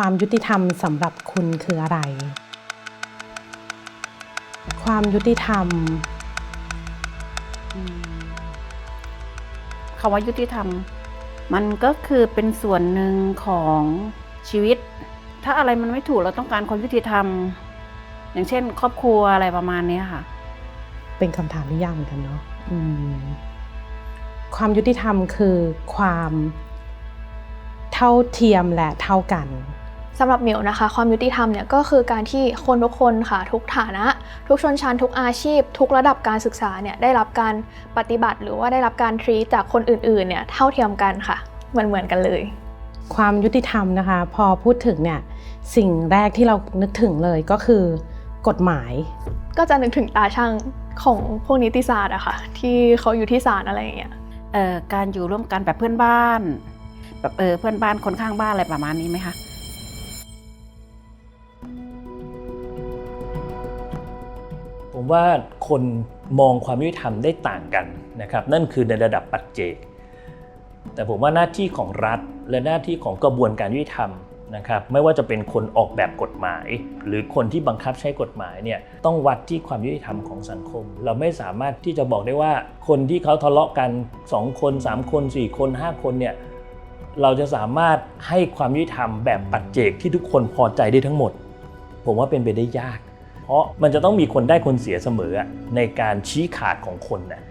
ความยุติธรรมสำหรับคุณคืออะไร ความยุติธรรมอืมคำว่ายุติธรรม มันก็คือเป็นส่วนหนึ่งของชีวิต ถ้าอะไรมันไม่ถูกเราต้องการความยุติธรรม อย่างเช่น ครอบครัวอะไรประมาณเนี้ยค่ะ เป็นคำถามที่ยากเหมือนกันเนาะอืมความยุติธรรมคือความเท่าเทียมและเท่ากัน สำหรับเหมียวนะคะ ความยุติธรรมเนี่ยก็คือการที่คนทุกคนค่ะทุกฐานะ ทุกชนชั้นทุกอาชีพ ทุกระดับการศึกษาเนี่ยได้รับการปฏิบัติ หรือว่าได้รับการทรีตจากคนอื่นๆเนี่ยเท่าเทียมกันค่ะ เหมือนเหมือนๆกันเลย ความยุติธรรมนะคะ พอพูดถึงเนี่ยสิ่งแรกที่เรานึกถึงเลยก็คือกฎหมาย ก็จะนึกถึงตาช่างของพวกนิติศาสตร์อะค่ะที่เขาอยู่ที่ศาลอะไรอย่างเงี้ยเอ่อการอยู่ร่วมกันแบบเพื่อนบ้านแบบเออเพื่อนบ้านคนข้างบ้านอะไรประมาณนี้ไหมคะ ว่าคนมองความยุติธรรมได้ต่างกันนะครับ นั่นคือในระดับปัจเจก แต่ผมว่าหน้าที่ของรัฐและหน้าที่ของกระบวนการยุติธรรมนะครับ ไม่ว่าจะเป็นคนออกแบบกฎหมาย หรือคนที่บังคับใช้กฎหมายเนี่ยต้องวัดที่ความยุติธรรมของสังคม เราไม่สามารถที่จะบอกได้ว่าคนที่เขาทะเลาะกัน 2 คน 3 คน 4 คน 5 คนเนี่ยเราจะสามารถให้ความยุติธรรมแบบปัจเจกที่ทุกคนพอใจได้ทั้งหมด ผมว่าเป็นไปได้ยาก เพราะมันจะต้องมีคนได้คนเสียเสมออะในการชี้ขาดของคนนะ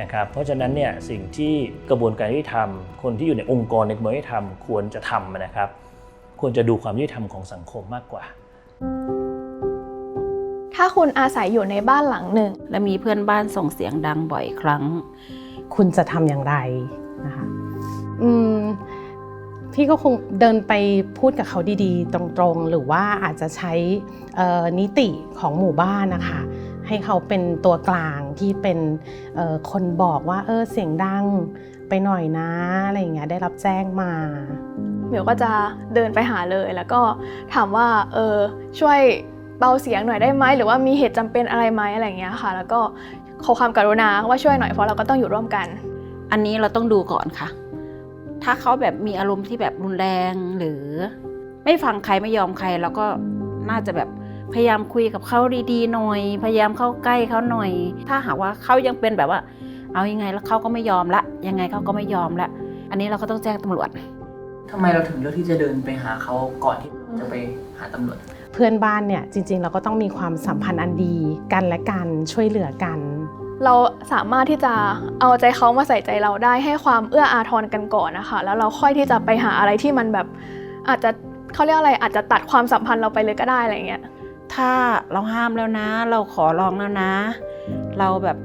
นะครับเพราะฉะนั้นเนี่ยสิ่งที่กระบวนการยุติธรรม คนที่อยู่ในองค์กรในกระบวนการยุติธรรมควรจะทำนะครับ ควรจะดูความยุติธรรมของสังคมมากกว่า ถ้าคุณอาศัยอยู่ในบ้านหลังหนึ่ง และมีเพื่อนบ้านส่งเสียงดังบ่อยครั้ง คุณจะทำอย่างไรนะคะอืม พี่ก็คงเดินไปพูดกับเขาดีๆ ตรงๆ หรือว่าอาจจะใช้เอ่อนิติของหมู่บ้านนะคะให้เขาเป็นตัวกลางที่เป็นเอ่อคนบอกว่าเออเสียงดังไปหน่อยนะอะไรอย่างเงี้ยได้รับแจ้งมาเหมียวก็จะเดินไปหาเลยแล้วก็ถามว่าเออช่วยเบาเสียงหน่อยได้ไหมหรือว่ามีเหตุจำเป็นอะไรไหมอะไรอย่างเงี้ยค่ะ แล้วก็ขอความกรุณาว่าช่วยหน่อยเพราะเราก็ต้องอยู่ร่วมกัน อันนี้เราต้องดูก่อนค่ะ ถ้าเขาแบบมีอารมณ์ที่แบบรุนแรงหรือ ไม่ฟังใครไม่ยอมใครเราก็น่าจะแบบพยายามคุยกับเขาดีๆหน่อย พยายามเข้าใกล้เขาหน่อย ถ้าหากว่าเขายังเป็นแบบว่า เอายังไงแล้วเขาก็ไม่ยอมละ ยังไงเขาก็ไม่ยอมละ อันนี้เราก็ต้องแจ้งตำรวจทำไมเราถึงเลือกที่จะเดินไปหาเขาก่อนที่จะไปหาตำรวจ เพื่อนบ้านเนี่ยจริง ๆ เราก็ต้องมีความสัมพันธ์อันดีกันและกันช่วยเหลือกัน เราสามารถที่จะเอาใจเขามาใส่ใจเราได้ให้ความเอื้ออาทรกันก่อนนะคะ แล้วเราค่อยที่จะไปหาอะไรที่มันแบบอาจจะเขาเรียกอะไรอาจจะตัดความสัมพันธ์เราไปเลยก็ได้อะไรอย่างเงี้ยถ้าเราห้ามแล้วนะ เราขอร้องแล้วนะ เราแบบ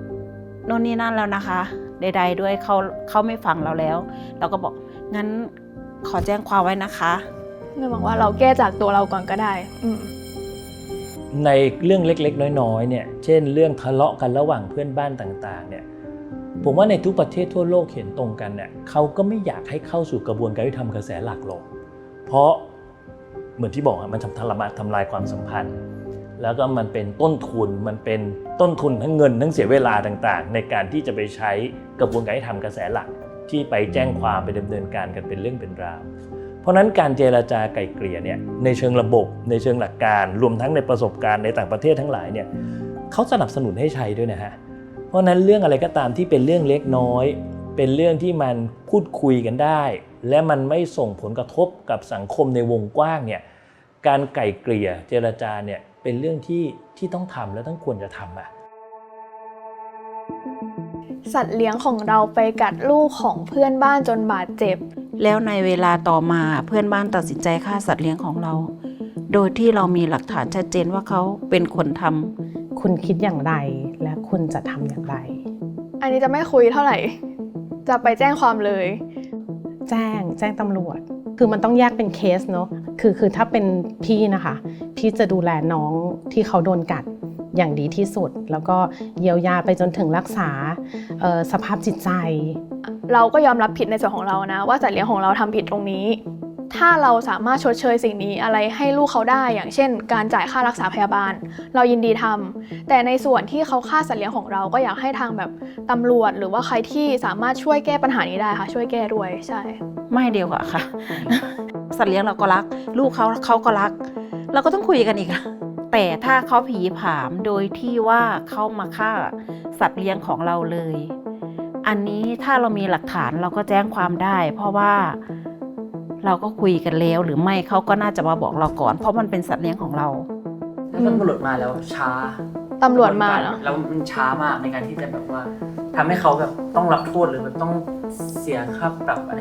โน่นนี่นั่นแล้วนะคะ ใด ๆ ด้วยเขาเขาไม่ฟังเราแล้ว เราก็บอกงั้นขอแจ้งความไว้นะคะไม่หวังว่าเราแก้จากตัวเราก่อนก็ได้ อืม ในเรื่องเล็กๆ น้อยๆเนี่ยเช่นเรื่องทะเลาะกันระหว่างเพื่อนบ้านต่างๆเนี่ยผมว่าในทุกประเทศทั่วโลกเห็นตรงกันเนี่ยเขาก็ไม่อยากให้เข้าสู่กระบวนการยุติธรรมกระแสหลักหรอกเพราะเหมือนที่บอกมันทำทรมานทำลายความสัมพันธ์ แล้วก็มันเป็นต้นทุนมันเป็นต้นทุนทั้งเงินทั้งเสียเวลาต่างๆ ในการที่จะไปใช้กระบวนการยุติธรรมกระแสหลัก ที่ไปแจ้งความไปดำเนินการกันเป็นเรื่องเป็นราว เพราะนั้นการเจรจาไก่เกลี่ยเนี่ยในเชิงระบบ ในเชิงหลักการ รวมทั้งในประสบการณ์ในต่างประเทศทั้งหลายเนี่ยเขาสนับสนุนให้ใช้ด้วยนะฮะเพราะนั้นเรื่องอะไรก็ตามที่เป็นเรื่องเล็กน้อย เป็นเรื่องที่มันพูดคุยกันได้ และมันไม่ส่งผลกระทบกับสังคมในวงกว้างเนี่ยการไก่เกลี่ยเจรจาเนี่ยเป็นเรื่องที่ที่ต้องทำและต้องควรจะทำอะ สัตว์เลี้ยงของเราไปกัดลูกของเพื่อนบ้านจนบาดเจ็บ แล้วในเวลาต่อมาเพื่อนบ้านตัดสินใจฆ่าสัตว์เลี้ยงของเรา โดยที่เรามีหลักฐานชัดเจนว่าเขาเป็นคนทำคุณคิดอย่างไรและคุณจะทำอย่างไร อันนี้จะไม่คุยเท่าไหร่ จะไปแจ้งความเลย แจ้งแจ้งตำรวจ คือมันต้องแยกเป็นเคสเนาะคือคือถ้าเป็นพี่นะคะ พี่จะดูแลน้องที่เขาโดนกัด อย่างดีที่สุด แล้วก็เยียวยาไปจนถึงรักษาเอ่อสภาพจิตใจ เราก็ยอมรับผิดในส่วนของเรานะ ว่าสัตว์เลี้ยงของเราทำผิดตรงนี้ ถ้าเราสามารถชดเชยสิ่งนี้อะไรให้ลูกเขาได้ อย่างเช่น การจ่ายค่ารักษาพยาบาล เรายินดีทำแต่ในส่วนที่เขาฆ่าสัตว์เลี้ยงของเราก็อยากให้ทางแบบตำรวจ หรือว่าใครที่สามารถช่วยแก้ปัญหานี้ได้ค่ะ ช่วยแก้ด้วยใช่ ไม่เดียวอะค่ะ สัตว์เลี้ยงเราก็รัก ลูกเขาเขาก็รัก เราก็ต้องคุยกันอีกอะ แต่ถ้าเขาผีผามโดยที่ว่าเขามาฆ่าสัตว์เลี้ยงของเราเลย อันนี้ถ้าเรามีหลักฐานเราก็แจ้งความได้ เพราะว่าเราก็คุยกันแล้วหรือไม่เขาก็น่าจะมาบอกเราก่อน เพราะมันเป็นสัตว์เลี้ยงของเรา ถ้าตำรวจมาแล้วช้าตำรวจมาเนอะแล้วมันช้ามากในการที่จะแบบว่าทำให้เขาแบบต้องรับโทษหรือแบบต้องเสียค่าปรับอะไร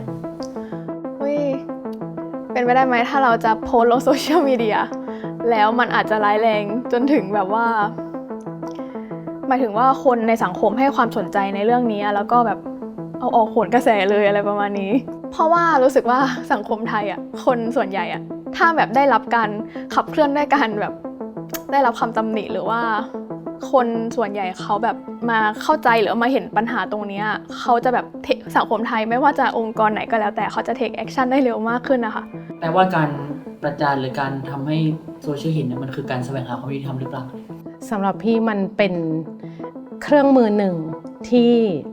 อุ้ยเป็นไปได้ไหมถ้าเราจะโพสต์ลงโซเชียลมีเดีย แล้วมันอาจจะร้ายแรงจนถึงแบบว่า หมายถึงว่าคนในสังคมให้ความสนใจในเรื่องนี้ แล้วก็แบบเอาออกโหนกระแสเลยอะไรประมาณนี้ เพราะว่ารู้สึกว่าสังคมไทยอะคนส่วนใหญ่อะถ้าแบบได้รับการขับเคลื่อนด้วยการแบบได้รับคำตำหนิหรือว่า คนส่วนใหญ่เขาแบบมาเข้าใจหรือมาเห็นปัญหาตรงนี้เขาจะแบบสังคมไทยไม่ว่าจะองค์กรไหนก็แล้วแต่เขาจะ take action ได้เร็วมากขึ้นนะคะแปลว่าการประจานหรือการทำให้ โซเชียลเห็นเนี่ยมันคือการแสวงหาความยุติธรรมหรือเปล่าสำหรับพี่มันเป็นเครื่องมือหนึ่งที่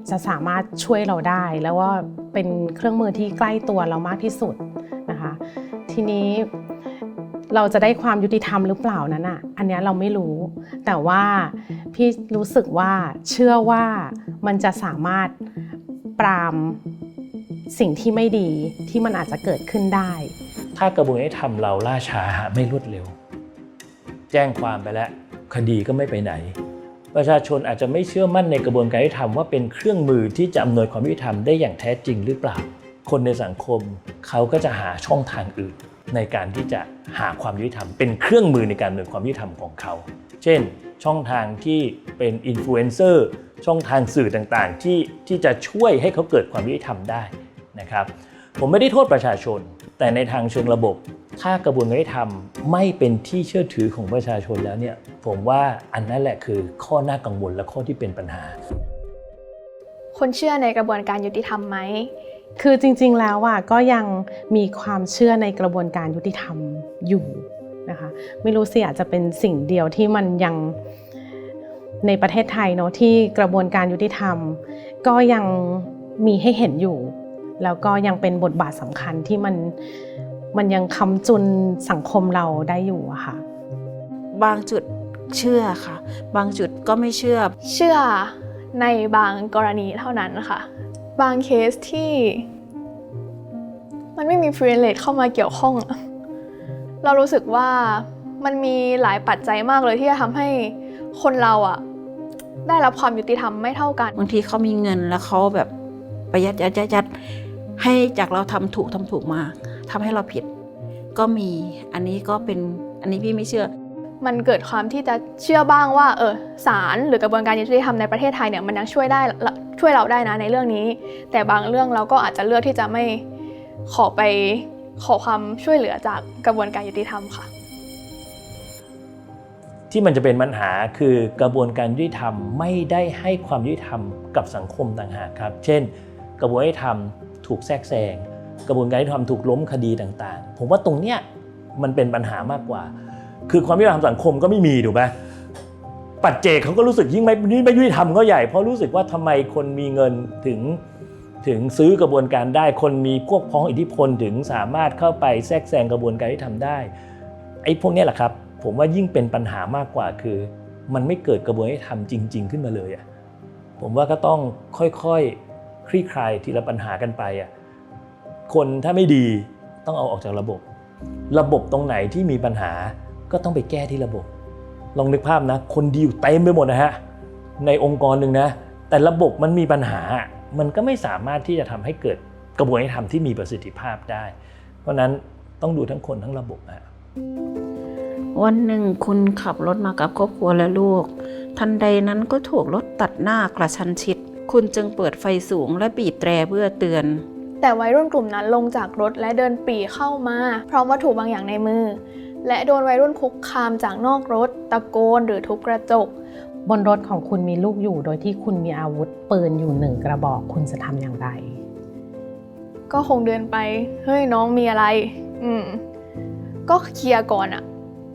จะสามารถช่วยเราได้ แล้วว่าเป็นเครื่องมือที่ใกล้ตัวเรามากที่สุดนะคะ ทีนี้เราจะได้ความยุติธรรมหรือเปล่านั้นอะ อันเนี้ยเราไม่รู้ แต่ว่าพี่รู้สึกว่าเชื่อว่ามันจะสามารถปรามสิ่งที่ไม่ดีที่มันอาจจะเกิดขึ้นได้ ถ้ากระบวนการยุติธรรมเราล่าช้าไม่รวดเร็ว แจ้งความไปแล้ว คดีก็ไม่ไปไหน ประชาชนอาจจะไม่เชื่อมั่นในกระบวนการยุติธรรมว่าเป็นเครื่องมือที่จะอำนวยความยุติธรรมได้อย่างแท้จริงหรือเปล่า คนในสังคมเขาก็จะหาช่องทางอื่น ในการที่จะหาความยุติธรรม เป็นเครื่องมือในการอำนวยความยุติธรรมของเขา เช่น ช่องทางที่เป็นอินฟลูเอนเซอร์ช่องทางสื่อต่างๆ ที่ที่จะช่วยให้เขาเกิดความยุติธรรมได้นะครับ ผมไม่ได้โทษประชาชน แต่ในทางเชิงระบบถ้ากระบวนการยุติธรรมไม่เป็นที่เชื่อถือของประชาชนแล้วเนี่ยผมว่าอันนั้นแหละคือข้อน่ากังวลและข้อที่เป็นปัญหา คนเชื่อในกระบวนการยุติธรรมไหมคือจริงๆแล้วอะก็ยังมีความเชื่อในกระบวนการยุติธรรมอยู่นะคะไม่รู้สิอาจจะเป็นสิ่งเดียวที่มันยังในประเทศไทยเนาะที่กระบวนการยุติธรรม ก็ยังมีให้เห็นอยู่ แล้วก็ยังเป็นบทบาทสำคัญที่มันมันยังคำจุนสังคมเราได้อยู่อะค่ะ บางจุดเชื่อค่ะ บางจุดก็ไม่เชื่อ เชื่อในบางกรณีเท่านั้นค่ะ บางเคสที่ มันไม่มี privilege เข้ามาเกี่ยวข้องอะเรารู้สึกว่ามันมีหลายปัจจัยมากเลยที่จะทำให้คนเราอะได้รับความยุติธรรมไม่เท่ากัน บางทีเขามีเงินแล้วเขาแบบประหยัดยัดยัดยัด ให้จากเราทำถูกทำถูกมาทำให้เราผิด ก็มีอันนี้ก็เป็นอันนี้พี่ไม่เชื่อ มันเกิดความที่จะเชื่อบ้างว่าเออศาลหรือกระบวนการยุติธรรมในประเทศไทยเนี่ยมันยังช่วยได้ละช่วยเราได้นะในเรื่องนี้ แต่บางเรื่องเราก็อาจจะเลือกที่จะไม่ขอไปขอความช่วยเหลือจากกระบวนการยุติธรรมค่ะ ที่มันจะเป็นปัญหาคือกระบวนการยุติธรรมไม่ได้ให้ความยุติธรรมกับสังคมต่างหากครับ เช่น กระบวนการยุติธรรม ถูกแทรกแซงกระบวนการยุติธรรมถูกล้มคดีต่างๆ ผมว่าตรงเนี้ยมันเป็นปัญหามากกว่า คือความยุติธรรมสังคมก็ไม่มีถูกไหมปัจเจกเขาก็รู้สึกยิ่งไม่ยิ่งไม่ยุติธรรมก็ใหญ่ เพราะรู้สึกว่าทำไมคนมีเงินถึงถึงซื้อกระบวนการได้ คนมีพวกพ้องอิทธิพลถึงสามารถเข้าไปแทรกแซงกระบวนการยุติธรรมได้ไอ้พวกเนี้ยแหละครับ ผมว่ายิ่งเป็นปัญหามากกว่าคือ มันไม่เกิดกระบวนการยุติธรรมจริง ๆ ขึ้นมาเลยอะผมว่าก็ต้องค่อยๆ คลี่คลายทีละปัญหากันไปอะคนถ้าไม่ดีต้องเอาออกจากระบบ ระบบตรงไหนที่มีปัญหาก็ต้องไปแก้ที่ระบบ ลองนึกภาพนะ คนดีอยู่เต็มไปหมดนะฮะในองค์กรหนึ่งนะ แต่ระบบมันมีปัญหา มันก็ไม่สามารถที่จะทำให้เกิดกระบวนการยุติธรรมที่มีประสิทธิภาพได้ เพราะฉะนั้นต้องดูทั้งคนทั้งระบบฮะวันหนึ่งคุณขับรถมากับครอบครัวและลูก ทันใดนั้นก็ถูกรถตัดหน้ากระชันชิด คุณจึงเปิดไฟสูงและบีบแตรเพื่อเตือน แต่วัยรุ่นกลุ่มนั้นลงจากรถและเดินปรีเข้ามาพร้อมวัตถุบางอย่างในมือ และโดนวัยรุ่นคุกคามจากนอกรถ ตะโกนหรือทุบกระจก บนรถของคุณมีลูกอยู่โดยที่คุณมีอาวุธปืนอยู่หนึ่งกระบอกคุณจะทำอย่างไร ก็คงเดินไป เฮ้ยน้องมีอะไร อืม ก็เคลียร์ก่อนอะ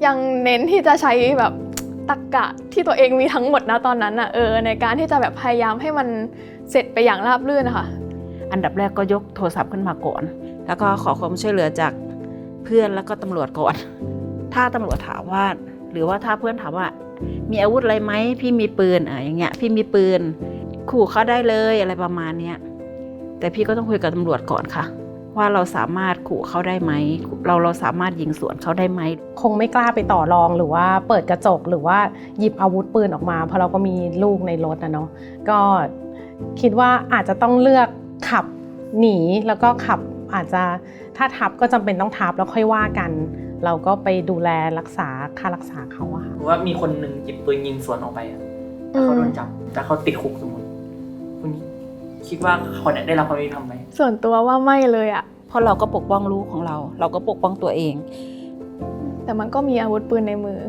ยังเน้นที่จะใช้แบบ ตักกะที่ตัวเองมีทั้งหมดนะตอนนั้นอะเออในการที่จะแบบพยายามให้มันเสร็จไปอย่างราบรื่นนะคะอันดับแรกก็ยกโทรศัพท์ขึ้นมาก่อน แล้วก็ขอความช่วยเหลือจากเพื่อนแล้วก็ตำรวจก่อน ถ้าตำรวจถามว่า หรือว่าถ้าเพื่อนถามว่า มีอาวุธอะไรไหมพี่มีปืนอะอย่างเงี้ย พี่มีปืน ขู่เขาได้เลยอะไรประมาณเนี้ยแต่พี่ก็ต้องคุยกับตำรวจก่อนค่ะ ว่าเราสามารถขู่เขาได้ไหม เราเราสามารถยิงสวนเขาได้ไหม คงไม่กล้าไปต่อรองหรือว่าเปิดกระจกหรือว่าหยิบอาวุธปืนออกมา เพราะเราก็มีลูกในรถนะเนาะก็คิดว่าอาจจะต้องเลือกขับหนีแล้วก็ขับอาจจะถ้าทับก็จำเป็นต้องทับแล้วค่อยว่ากัน เราก็ไปดูแลรักษาค่ารักษาเขาอะค่ะหรือว่ามีคนหนึ่งหยิบปืนยิงสวนออกไปอะแต่เขาโดนจับแต่เขาติดคุกสมมติคุณ คิดว่าเขาเนี่ยได้รับความยุติธรรมไหมส่วนตัวว่าไม่เลยอะเพราะเราก็ปกป้องลูกของเรา เราก็ปกป้องตัวเอง แต่มันก็มีอาวุธปืนในมือ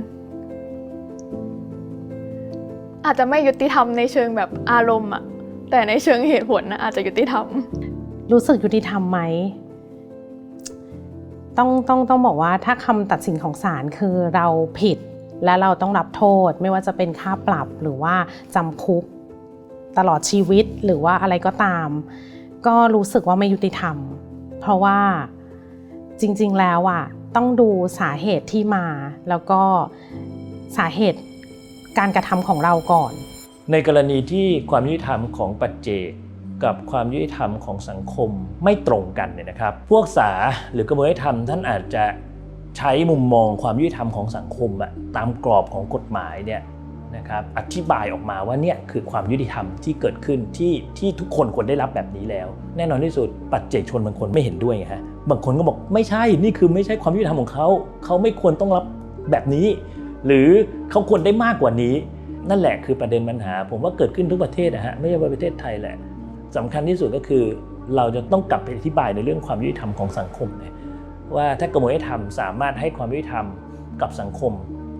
อาจจะไม่ยุติธรรมในเชิงแบบอารมณ์อะแต่ในเชิงเหตุผลนะอาจจะยุติธรรม รู้สึกยุติธรรมไหมต้องต้องต้องบอกว่าถ้าคำตัดสินของศาลคือเราผิดและเราต้องรับโทษ ไม่ว่าจะเป็นค่าปรับหรือว่าจำคุก ตลอดชีวิตหรือว่าอะไรก็ตาม ก็รู้สึกว่าไม่ยุติธรรม เพราะว่าจริงๆแล้วอะต้องดูสาเหตุที่มา แล้วก็สาเหตุการกระทำของเราก่อน ในกรณีที่ความยุติธรรมของปัจเจกกับความยุติธรรมของสังคมไม่ตรงกันเนี่ยนะครับ พวกศาหรือกระบวนการธรรมท่านอาจจะใช้มุมมองความยุติธรรมของสังคมอะตามกรอบของกฎหมายเนี่ย นะครับอธิบายออกมาว่าเนี่ยคือความยุติธรรมที่เกิดขึ้นที่ที่ทุกคนควรได้รับแบบนี้แล้ว แน่นอนที่สุดปัจเจกชนบางคนไม่เห็นด้วยไงฮะบางคนก็บอกไม่ใช่นี่คือไม่ใช่ความยุติธรรมของเขาเขาไม่ควรต้องรับแบบนี้ หรือเขาควรได้มากกว่านี้ นั่นแหละคือประเด็นปัญหา ผมว่าเกิดขึ้นทุกประเทศนะฮะไม่ใช่ประเทศไทยแหละสำคัญที่สุดก็คือ เราจะต้องกลับไปอธิบายในเรื่องความยุติธรรมของสังคมเนี่ยว่าถ้ากระบวนการยุติธรรมสามารถให้ความยุติธรรมกับสังคม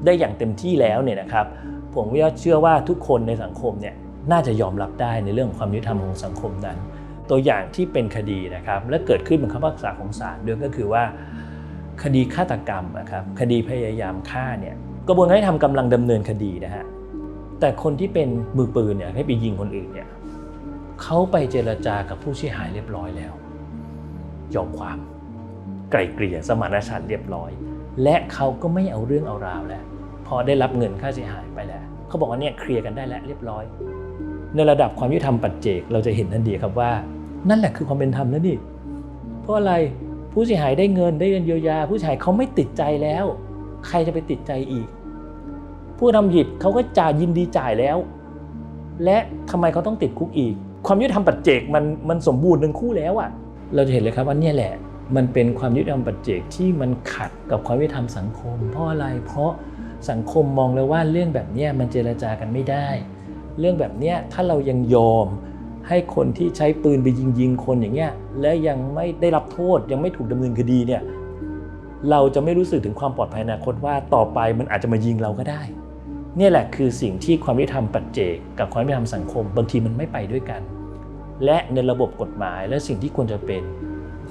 ได้อย่างเต็มที่แล้วเนี่ยนะครับ ผมก็เชื่อว่าทุกคนในสังคมเนี่ยน่าจะยอมรับได้ในเรื่องความยุติธรรมของสังคมนั้น ตัวอย่างที่เป็นคดีนะครับ และเกิดขึ้นเป็นคำพิพากษาของศาลด้วยก็คือว่า คดีฆาตกรรมนะครับคดีพยายามฆ่าเนี่ยกระบวนการยุติธรรมกำลังดำเนินคดีนะฮะแต่คนที่เป็นมือปืนเนี่ยให้ไปยิงคนอื่นเนี่ยเขาไปเจรจากับผู้เสียหายเรียบร้อยแล้ว ยอมความ ไกล่เกลี่ยสมานฉันท์เรียบร้อย และเขาก็ไม่เอาเรื่องเอาราวแล้วพอได้รับเงินค่าเสียหายไปแล้ว เขาบอกว่าเนี่ยเคลียร์กันได้แล้วเรียบร้อย ในระดับความยุติธรรมปัจเจกเราจะเห็นทันทีครับว่า นั่นแหละคือความเป็นธรรมแล้วนี่เพราะอะไรผู้เสียหายได้เงินได้เงินเยียวยา ผู้เสียหายเขาไม่ติดใจแล้ว ใครจะไปติดใจอีก ผู้ทำผิดเขาก็จ่ายยินดีจ่ายแล้ว และทำไมเขาต้องติดคุกอีก ความยุติธรรมปัจเจกมันมันสมบูรณ์ทั้งคู่แล้วอะเราจะเห็นเลยครับว่าเนี่ยแหละมันเป็นความยุติธรรมปัจเจกที่มันขัดกับความยุติธรรมสังคม เพราะอะไรเพราะ สังคมมองเลยว่าเรื่องแบบนี้มันเจรจากันไม่ได้ เรื่องแบบนี้ถ้าเรายังยอมให้คนที่ใช้ปืนไปยิงยิงคนอย่างเงี้ยและยังไม่ได้รับโทษยังไม่ถูกดำเนินคดีเนี่ยเราจะไม่รู้สึกถึงความปลอดภัยในอนาคตว่าต่อไปมันอาจจะมายิงเราก็ได้ เนี่ยแหละคือสิ่งที่ความยุติธรรมปัจเจกกับความยุติธรรมสังคม บางทีมันไม่ไปด้วยกัน และในระบบกฎหมายและสิ่งที่ควรจะเป็น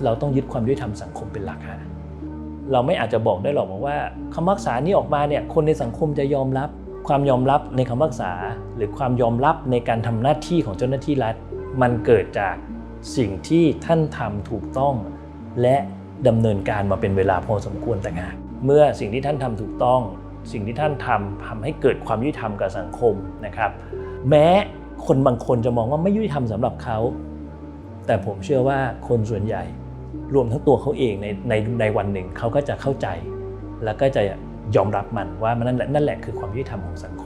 เราต้องยึดความยุติธรรมสังคมเป็นหลักฮะ เราไม่อาจจะบอกได้หรอกว่าคำพิพากษานี้ออกมาเนี่ยคนในสังคมจะยอมรับความยอมรับในคำพิพากษา หรือความยอมรับในการทำหน้าที่ของเจ้าหน้าที่รัฐ มันเกิดจากสิ่งที่ท่านทำถูกต้อง และดำเนินการมาเป็นเวลาพอสมควรต่างหากเมื่อสิ่งที่ท่านทำถูกต้อง สิ่งที่ท่านทำทำให้เกิดความยุติธรรมกับสังคมนะครับ แม้คนบางคนจะมองว่าไม่ยุติธรรมสำหรับเขา แต่ผมเชื่อว่าคนส่วนใหญ่ รวมทั้งตัวเขาเองในในในวันหนึ่งเขาก็จะเข้าใจ แล้วก็จะยอมรับมันว่ามันนั่นแหละนั่นแหละคือความยุติธรรมของสังคม